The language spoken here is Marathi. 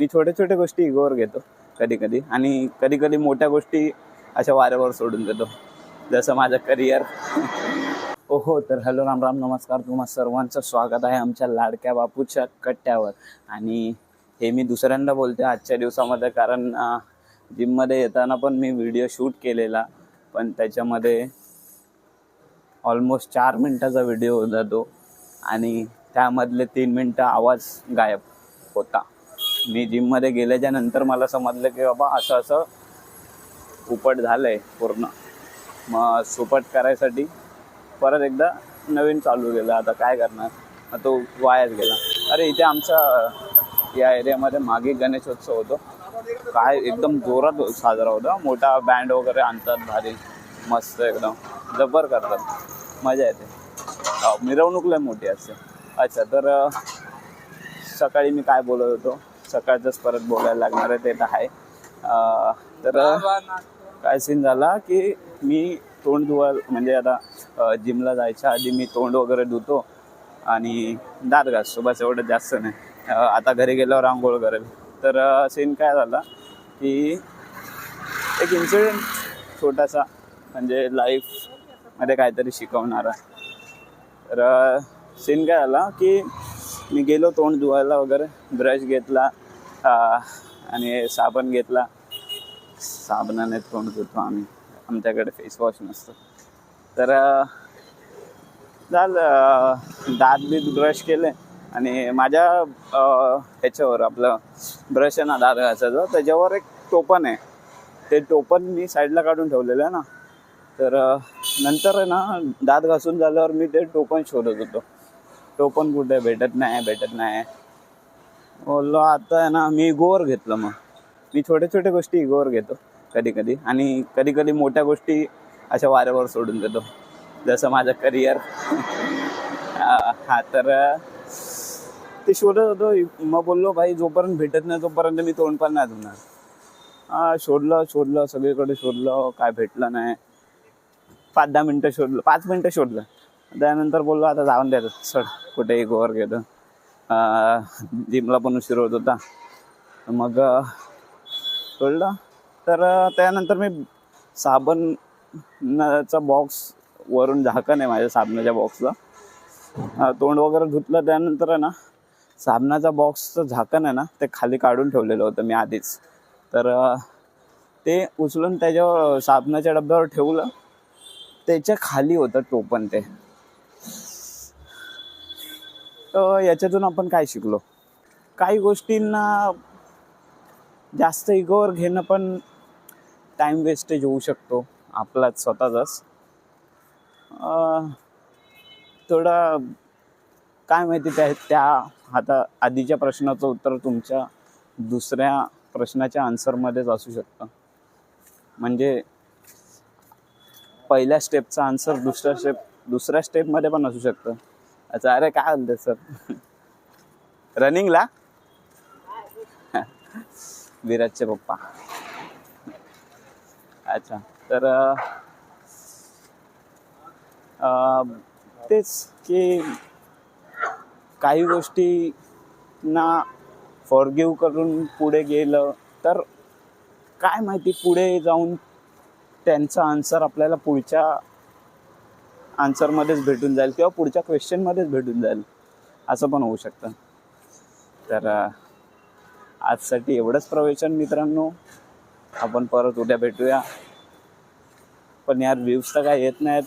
मी छोट्या छोट्या गोष्टी इगोवर घेतो कधी कधी. आणि कधी कधी मोठ्या गोष्टी अशा वाऱ्यावर सोडून देतो जसं माझं करिअर ओहो तर हॅलो राम राम नमस्कार तुम्हा सर्वांचं. स्वागत आहे आमच्या लाडक्या बापूच्या कट्ट्यावर. आणि हे मी दुसऱ्यांदा बोलते आजच्या दिवसामध्ये कारण जिममध्ये येताना पण मी व्हिडिओ शूट केलेला. पण त्याच्यामध्ये ऑलमोस्ट चार मिनटाचा व्हिडिओ होता तो. आणि त्यामधले तीन मिनटं आवाज गायब होता. मी जिममध्ये गेल्याच्यानंतर मला समजलं की बाबा असं असं उपट झालंय पूर्ण. मग सुपट करायसाठी परत एकदा नवीन चालू केलं. आता काय करणार? तो वायाच गेला. अरे इथे आमचा या एरियामध्ये मागे गणेशोत्सव होतो. काय एकदम जोरात साजरा होता. मोठा बँड वगैरे आणतात भारी. मस्त एकदम. जबर करतात. मजा येते. मिरवणूक लय मोठी असते. अच्छा तर सकाळी मी काय बोलत होतो? सकाळचंच परत बोलायला लागणार आहे ते तर आहे. तर काय सीन झाला की मी तोंड धुवा म्हणजे आता जिमला जायच्या आधी मी तोंड वगैरे धुतो आणि दात घासतो बस एवढं जास्त नाही. आता घरी गेल्यावर आंघोळ करेल. तर सीन काय झाला की एक इन्सिडेंट छोटासा म्हणजे लाईफमध्ये काहीतरी शिकवणारा. तर सीन काय झाला की मी गेलो तोंड धुवायला वगैरे ब्रश घेतला आणि साबण घेतला. साबणाने तोंड धुतो आम्ही. आमच्याकडे फेस वॉश नसतं. तर झालं दात बीत ब्रश केले आणि माझ्या ह्याच्यावर आपलं ब्रश आहे ना दात घासायचं त्याच्यावर एक टोपण आहे. ते टोपण मी साईडला काढून ठेवलेलं आहे ना. तर नंतर आहे ना दात घासून झाल्यावर मी ते टोपण शोधत होतो. टोपण कुठे भेटत नाही भेटत नाही. बोललो आता आहे ना मी गोवर घेतलं मग. मी छोट्या छोट्या गोष्टी गोवर घेतो कधी कधी. आणि कधी कधी मोठ्या गोष्टी अशा वाऱ्यावर सोडून देतो. जसं माझं करिअर हा तर ते शोधत होतो. मग बोललो भाई जोपर्यंत भेटत नाही तोपर्यंत मी तोंड पण नाही धुणार. हा शोधलं शोधलं सगळीकडे शोधलं काय भेटलं नाही. पाच दहा मिनटं शोधलं पाच मिनटं शोधलं. त्यानंतर बोललो आता जाऊन द्या सर कुठेही गोवर घेतो. जिमला पण उशीर होत होता. मग अं, तर त्यानंतर मी साबणचा बॉक्स वरून झाकण आहे माझ्या साबणाच्या बॉक्सला तोंड वगैरे धुतलं त्यानंतर आहे ना साबणाचा बॉक्सचं झाकण आहे ना ते खाली काढून ठेवलेलं होतं मी आधीच. तर ते उचलून त्याच्यावर साबणाच्या डब्यावर ठेवलं. त्याच्याखाली होतं टोपण ते. याच्यातून आपण काय शिकलो? काही गोष्टींना जास्त इगोवर घेणं पण टाईम वेस्टेज होऊ शकतो आपलाच स्वतःचाच. थोडं थोडा काय माहिती त्या त्या आता आधीच्या प्रश्नाचं उत्तर तुमच्या दुसऱ्या प्रश्नाच्या आन्सरमध्येच असू शकतं. म्हणजे पहिल्या स्टेपचा आन्सर दुसऱ्या स्टेप दुसऱ्या स्टेपमध्ये पण असू शकतं. अच्छा अरे काय म्हणते सर? रनिंगला? विराजचे पप्पा. अच्छा तर तेच की काही गोष्टींना फॉरगिव्ह करून पुढे गेलं तर काय माहिती पुढे जाऊन त्यांचा आन्सर आपल्याला पुढच्या आन्सरमध्येच भेटून जाईल किंवा पुढच्या क्वेश्चनमध्येच भेटून जाईल. असं पण होऊ शकतं. तर आजसाठी एवढंच प्रवेशन मित्रांनो. आपण परत उद्या भेटूया. पण यार व्ह्यूज तर काय येत नाहीत.